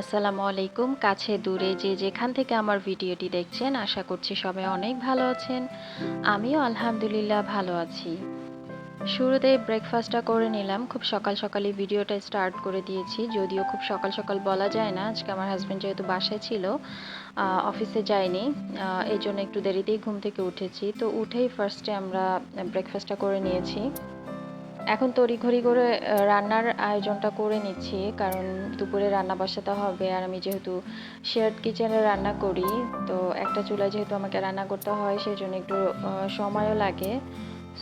আসসালামু আলাইকুম। কাছে দূরে যে যেখান থেকে আমার ভিডিওটি দেখছেন, আশা করছি সবাই অনেক ভালো আছেন। আমিও আলহামদুলিল্লাহ ভালো আছি। শুরুতে ব্রেকফাস্টটা করে নিলাম। খুব সকাল সকালই ভিডিওটা স্টার্ট করে দিয়েছি। যদিও খুব সকাল সকাল বলা যায় না, আজকে আমার হাজব্যান্ড যেহেতু বাসায় ছিল অফিসে যায়নি এই জন্য একটু দেরিতেই ঘুম থেকে উঠেছি। তো উঠেই ফার্স্টে আমরা ব্রেকফাস্টটা করে নিয়েছি। এখন তড়িঘড়ি করে রান্নার আয়োজনটা করে নিচ্ছি, কারণ দুপুরে রান্না বসাতে হবে। আর আমি যেহেতু শেয়ার্ড কিচেনে রান্না করি, তো একটা চুলায় যেহেতু আমাকে রান্না করতে হয় সেই জন্য একটু সময়ও লাগে।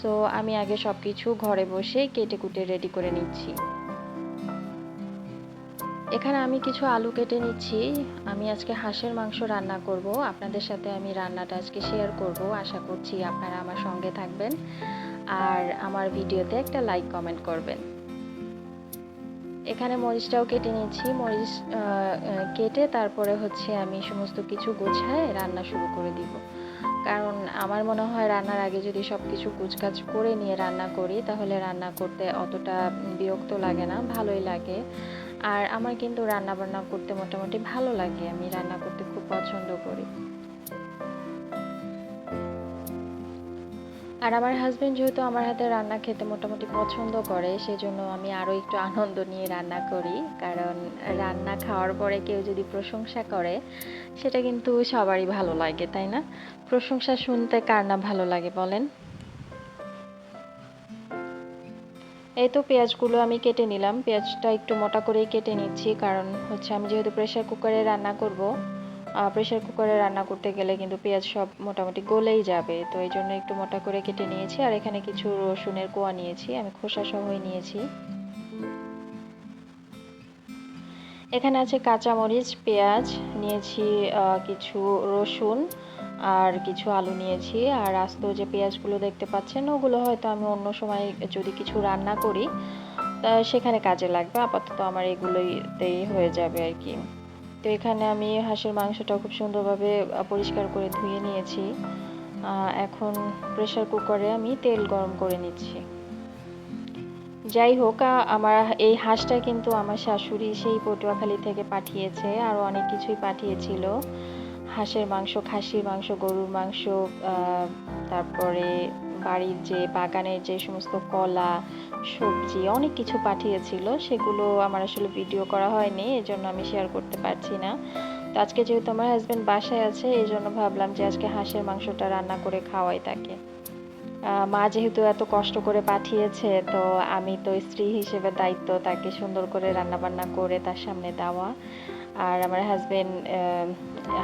সো আমি আগে সব কিছু ঘরে বসে কেটে কুটে রেডি করে নিচ্ছি। এখানে আমি কিছু আলু কেটে নিচ্ছি। আমি আজকে হাঁসের মাংস রান্না করব। আপনাদের সাথে আমি রান্নাটা আজকে শেয়ার করব। আশা করছি আপনারা আমার সঙ্গে থাকবেন। আর আমার ভিডিওতে একটা লাইক কমেন্ট করবেন। এখানে মরিচটাও কেটে নিয়েছি। মরিচ কেটে তারপরে হচ্ছে আমি সমস্ত কিছু গোছায় রান্না শুরু করে দিব। কারণ আমার মনে হয় রান্নার আগে যদি সব কিছু কুচকাচ করে নিয়ে রান্না করি, তাহলে রান্না করতে অতটা বিরক্ত লাগে না, ভালোই লাগে। আর আমার কিন্তু রান্না বান্না করতে মোটামুটি ভালো লাগে। আমি রান্না করতে খুব পছন্দ করি। আর আমার হাজবেন্ড যেহেতু আমার হাতে রান্না খেতে মোটামুটি পছন্দ করে, সেজন্য আমি আরও একটু আনন্দ নিয়ে রান্না করি। কারণ রান্না খাওয়ার পরে কেউ যদি প্রশংসা করে, সেটা কিন্তু সবারই ভালো লাগে, তাই না? প্রশংসা শুনতে কার না ভালো লাগে বলেন? এই তো পেঁয়াজগুলো আমি কেটে নিলাম। পেঁয়াজটা একটু মোটা করেই কেটে নিচ্ছি, কারণ হচ্ছে আমি যেহেতু প্রেসার কুকারে রান্না করব প্রেসার কুকারে রান্না করতে গেলে কিন্তু পেঁয়াজ সব মোটামুটি গলেই যাবে। তো এই জন্য একটু মোটা করে কেটে নিয়েছি আর এখানে কিছু রসুনের কোয়া নিয়েছি, আমি খোসা সহই নিয়েছি। এখানে আছে কাঁচামরিচ, পেঁয়াজ, নিয়েছি কিছু রসুন আর কিছু আলু নিয়েছি। আর আস্ত যে পেঁয়াজগুলো দেখতে পাচ্ছেন, ওগুলো হয়তো আমি অন্য সময় যদি কিছু রান্না করি সেখানে কাজে লাগবে। আপাতত আমার এগুলোইতেই হয়ে যাবে আর কি। তো এখানে আমি হাঁসের মাংসটা খুব সুন্দরভাবে পরিষ্কার করে ধুয়ে নিয়েছি। এখন প্রেশার কুকারে আমি তেল গরম করে নিচ্ছি। যাই হোক আমার এই হাঁসটা কিন্তু আমার শাশুড়ি সেই পটুয়াখালী থেকে পাঠিয়েছে, আরও অনেক কিছুই পাঠিয়েছিল। হাঁসের মাংস, খাসির মাংস, গরুর মাংস তারপরে বাড়ির যে বাগানের যে সমস্ত কলা, সবজি অনেক কিছু পাঠিয়েছিল। সেগুলো আমার আসলে ভিডিও করা হয়নি এই জন্য আমি শেয়ার করতে পারছি না। তো আজকে যেহেতু আমার হাজব্যান্ড বাসায় আছে এই জন্য ভাবলাম যে আজকে হাঁসের মাংসটা রান্না করে খাওয়াই তাকে। মা যেহেতু এত কষ্ট করে পাঠিয়েছে, তো আমি তো স্ত্রী হিসেবে দায়িত্ব তাকে সুন্দর করে রান্না বান্না করে তার সামনে দেওয়া। আর আমার হাজবেন্ড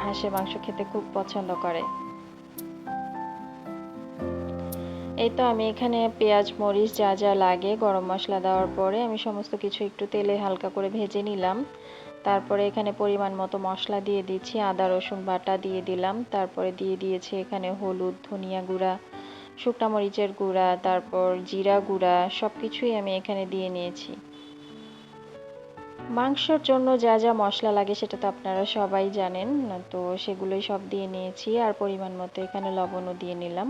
হাঁসের মাংস খেতে খুব পছন্দ করে। এই তো আমি এখানে পেঁয়াজ, মরিচ যা যা লাগে গরম মশলা দেওয়ার পরে আমি সমস্ত কিছু একটু তেলে হালকা করে ভেজে নিলাম। তারপরে এখানে পরিমাণ মতো মশলা দিয়ে দিচ্ছি, আদা, রসুন বাটা দিয়ে দিলাম। তারপরে দিয়ে দিয়েছি এখানে হলুদ, ধনিয়া গুঁড়া শুকনা মরিচের গুঁড়া, তারপর জিরা গুঁড়া সব কিছুই আমি এখানে দিয়ে নিয়েছি। মাংসর জন্য যা যা মশলা লাগে সেটা তো আপনারা সবাই জানেন, তো সেগুলোই সব দিয়ে নিয়েছি আর পরিমাণ মতো এখানে লবণও দিয়ে নিলাম।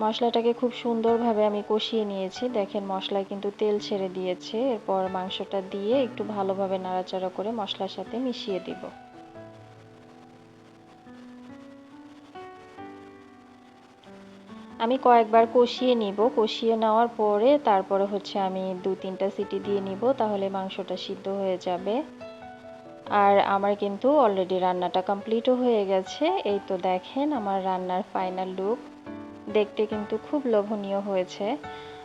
মশলাটাকে খুব সুন্দরভাবে আমি কষিয়ে নিয়েছি। দেখেন মশলায় কিন্তু তেল ছেড়ে দিয়েছে, এরপর মাংসটা দিয়ে একটু ভালোভাবে নাড়াচাড়া করে মশলার সাথে মিশিয়ে দিব। আমি কয়েকবার কষিয়ে নিব। কষিয়ে নেওয়ার পরে তারপরে হচ্ছে আমি দু, তিনটা সিটি দিয়ে নিব, তাহলে মাংসটা সিদ্ধ হয়ে যাবে। আর আমার কিন্তু অলরেডি রান্নাটা কমপ্লিটও হয়ে গেছে। এই তো দেখেন আমার রান্নার ফাইনাল লুক দেখতে কিন্তু খুব লোভনীয় হয়েছে।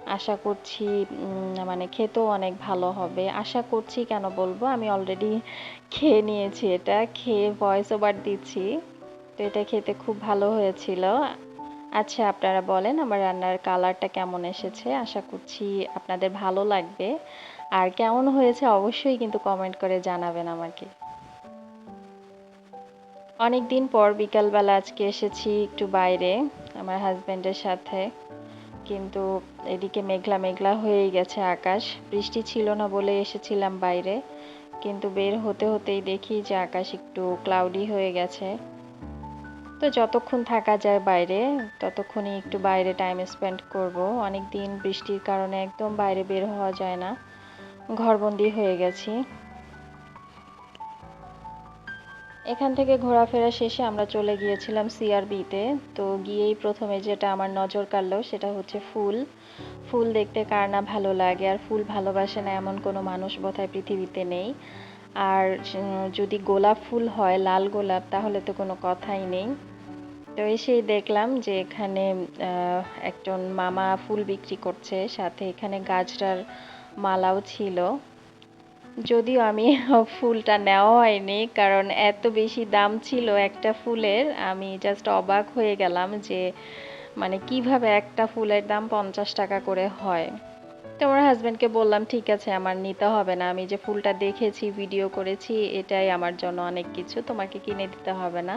আশা করছি মানে খেতেও অনেক ভালো হবে। আশা করছি কেন বলব? আমি অলরেডি খেয়ে নিয়েছি এটা। খেয়ে ভয়েস ওভার দিচ্ছি। তো এটা খেতে খুব ভালো হয়েছিল। আচ্ছা আপনারা বলেন আমার রান্নার কালারটা কেমন এসেছে? আশা করছি আপনাদের ভালো লাগবে। আর কেমন হয়েছে অবশ্যই কিন্তু কমেন্ট করে জানাবেন আমাকে। অনেক দিন পর বিকালবেলা আজকে এসেছি একটু বাইরে আমার হাজবেন্ডের সাথে। কিন্তু এদিকে মেঘলা মেঘলা হয়েই গেছে আকাশ। বৃষ্টি ছিল না বলে এসেছিলাম বাইরে। কিন্তু বের হতে হতেই দেখি যে আকাশ একটু ক্লাউডি হয়ে গেছে। তো যতক্ষণ থাকা যায় বাইরে, ততক্ষণই একটু বাইরে টাইম স্পেন্ড করব। অনেক দিন বৃষ্টির কারণে একদম বাইরে বের হওয়া যায় না। ঘরবন্দি হয়ে গেছি। এখান থেকে ঘোরাফেরা শেষে আমরা চলে গিয়েছিলাম সিআরবিতে তো। গিয়েই প্রথমে যেটা আমার নজর কাড়লো সেটা হচ্ছে ফুল। ফুল দেখতে কার না ভালো লাগে, আর ফুল ভালোবাসে না এমন কোনো মানুষ বোধহয় পৃথিবীতে নেই। আর যদি গোলাপ ফুল হয়, লাল গোলাপ, তাহলে তো কোনো কথাই নেই। তো এসেই দেখলাম যে এখানে একজন মামা ফুল বিক্রি করছে, সাথে এখানে গাছটার মালাও ছিল। যদিও আমি ফুলটা নেওয়া হয়নি, কারণ এত বেশি দাম ছিল একটা ফুলের, আমি জাস্ট অবাক হয়ে গেলাম যে মানে কীভাবে একটা ফুলের দাম পঞ্চাশ টাকা করে হয়। তো আমার হাজবেন্ডকে বললাম, ঠিক আছে, আমার নিতে হবে না। আমি যে ফুলটা দেখেছি ভিডিও করেছি, এটাই আমার জন্য অনেক কিছু, তোমাকে কিনে দিতে হবে না।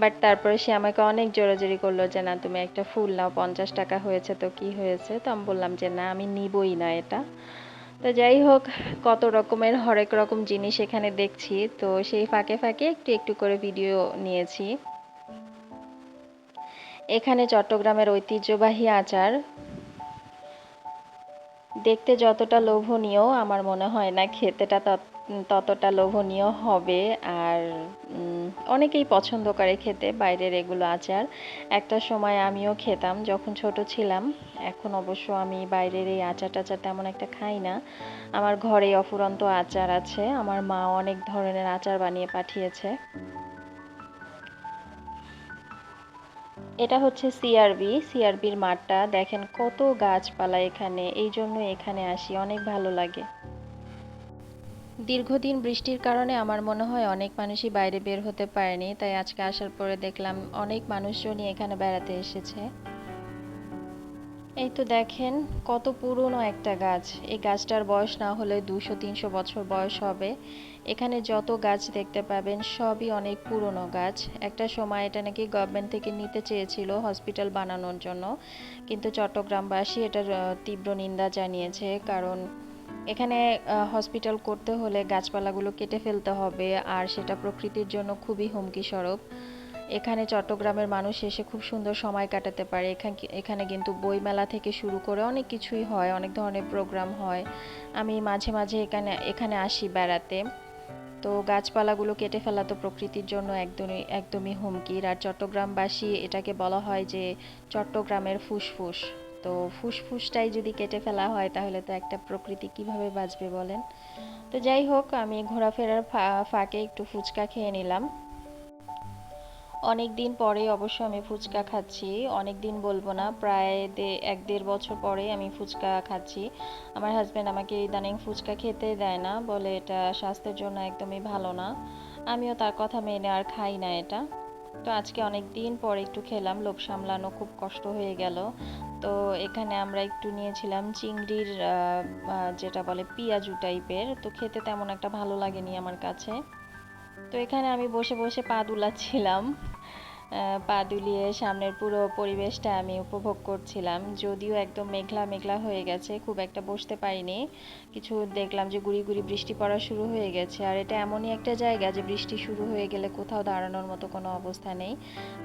বাট তারপরে সে আমাকে অনেক জোরাজোরি করল যে, না, তুমি একটা ফুল নাও, পঞ্চাশ টাকা হয়েছে তো কি হয়েছে? তো আমি বললাম যে, না, আমি নিবই না এটা। তো যাই হোক, কত রকমের হরেক রকম জিনিস এখানে দেখছি। তো সেই ফাঁকে ফাঁকে একটু একটু করে ভিডিও নিয়েছি। এখানে চট্টগ্রামের ঐতিহ্যবাহী আচার দেখতে যতটা লোভনীয় আমার মনে হয় না, খেতেটা তত- ততটা লোভনীয় হবে। আর অনেকেই পছন্দ করে খেতে, বাইরের এগুলো আচার। একটা সময় আমিও খেতাম যখন ছোট ছিলাম। এখন অবশ্য আমি বাইরের এই আচার টাচার তেমন একটা খাই না। আমার ঘরে অফুরন্ত আচার আছে। আমার মা অনেক ধরনের আচার বানিয়ে পাঠিয়েছে। এটা হচ্ছে সিআরবি সিআরবির মাঠটা। দেখেন কত গাছপালা এখানে, এই জন্য এখানে আসি, অনেক ভালো লাগে। দীর্ঘদিন বৃষ্টির কারণে আমার মনে হয় অনেক মানুষই বাইরে বের হতে পারেনি, তাই আজকে আসার পরে দেখলাম অনেক মানুষজনই এখানে বেড়াতে এসেছে। এই তো দেখেন, কত পুরনো একটা গাছ। এই গাছটার বয়স না হলে দুশো, তিনশো বছর বয়স হবে। এখানে যত গাছ দেখতে পাবেন, সবই অনেক পুরনো গাছ। একটা সময় এটা নাকি গভর্নমেন্ট থেকে নিতে চেয়েছিল হসপিটাল বানানোর জন্য। কিন্তু চট্টগ্রামবাসী এটার তীব্র নিন্দা জানিয়েছে। কারণ এখানে হসপিটাল করতে হলে গাছপালাগুলো কেটে ফেলতে হবে। আর সেটা প্রকৃতির জন্য খুবই হুমকি স্বরূপ এখানে চট্টগ্রামের মানুষ এসে খুব সুন্দর সময় কাটাতে পারে। এখানে এখানে কিন্তু বইমেলা থেকে শুরু করে অনেক কিছুই হয়, অনেক ধরনের প্রোগ্রাম হয়। আমি মাঝে মাঝে এখানে এখানে আসি বেড়াতে। তো গাছপালাগুলো কেটে ফেলা তো প্রকৃতির জন্য একদমই একদমই হুমকির আর চট্টগ্রামবাসী এটাকে বলা হয় যে চট্টগ্রামের ফুসফুস। তো ফুসফুসটাই যদি কেটে ফেলা হয় তাহলে তো একটা প্রকৃতি কীভাবে বাঁচবে বলেন? তো যাই হোক, আমি ঘোরাফেরার ফাঁকে একটু ফুচকা খেয়ে নিলাম। অনেক দিন পরে অবশ্য আমি ফুচকা খাচ্ছি। অনেক দিন বলব না, প্রায় এক দেড় বছর পরে আমি ফুচকা খাচ্ছি। আমার হাজব্যান্ড আমাকে ইদানিং ফুচকা খেতে দেয় না, বলে এটা স্বাস্থ্যের জন্য একদমই ভালো না। আমিও তার কথা মেনে আর খাই না এটা। তো আজকে অনেক দিন পরে একটু খেলাম, লোভ সামলানো খুব কষ্ট হয়ে গেল। তো এখানে আমরা একটু নিয়েছিলাম চিংড়ির যেটা বলে পিয়াজু টাইপের। তো খেতে তেমন একটা ভালো লাগেনি আমার কাছে। তো এখানে আমি বসে বসে পা দুলাচ্ছিলাম। পা দুলিয়ে সামনের পুরো পরিবেশটা আমি উপভোগ করছিলাম। যদিও একদম মেঘলা মেঘলা হয়ে গেছে, খুব একটা বসতে পারিনি। কিছু দেখলাম যে গুড়ি গুড়ি বৃষ্টি পড়া শুরু হয়ে গেছে। আর এটা এমনই একটা জায়গা যে বৃষ্টি শুরু হয়ে গেলে কোথাও দাঁড়ানোর মতো কোনো অবস্থা নেই।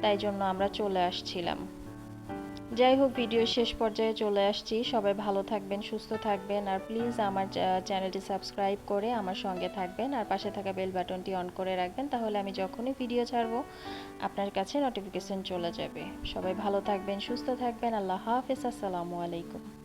তাই জন্য আমরা চলে আসছিলাম। যাই হোক ভিডিও শেষ পর্যায়ে চলে আসছি। সবাই ভালো থাকবেন, সুস্থ থাকবেন। আর প্লিজ আমার চ্যানেলটি সাবস্ক্রাইব করে আমার সঙ্গে থাকবেন। আর পাশে থাকা বেল বাটনটি অন করে রাখবেন। তাহলে আমি যখনই ভিডিও ছাড়ব, আপনার কাছে নোটিফিকেশন চলে যাবে। সবাই ভালো থাকবেন, সুস্থ থাকবেন। আল্লাহ হাফেজ। আসসালামু আলাইকুম।